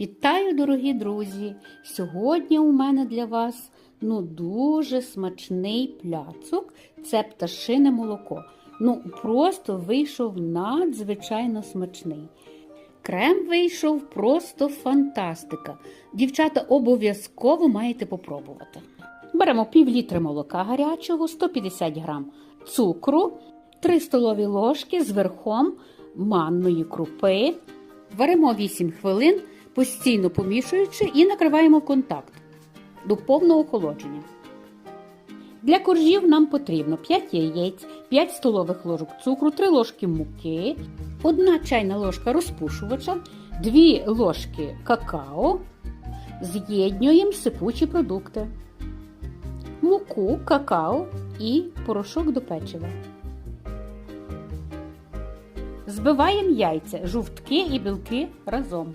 Вітаю, дорогі друзі! Сьогодні у мене для вас ну дуже смачний пляцок. Це пташине молоко. Ну, просто вийшов надзвичайно смачний. Крем вийшов просто фантастика. Дівчата обов'язково маєте попробувати. Беремо пів літри молока гарячого, 150 грам цукру, 3 столові ложки з верхом манної крупи. Варимо 8 хвилин, постійно помішуючи і накриваємо в контакт до повного охолодження. Для коржів нам потрібно 5 яєць, 5 столових ложок цукру, 3 ложки муки, 1 чайна ложка розпушувача, 2 ложки какао. З'єднуємо сипучі продукти, муку, какао і порошок до печива. Збиваємо яйця, жовтки і білки разом.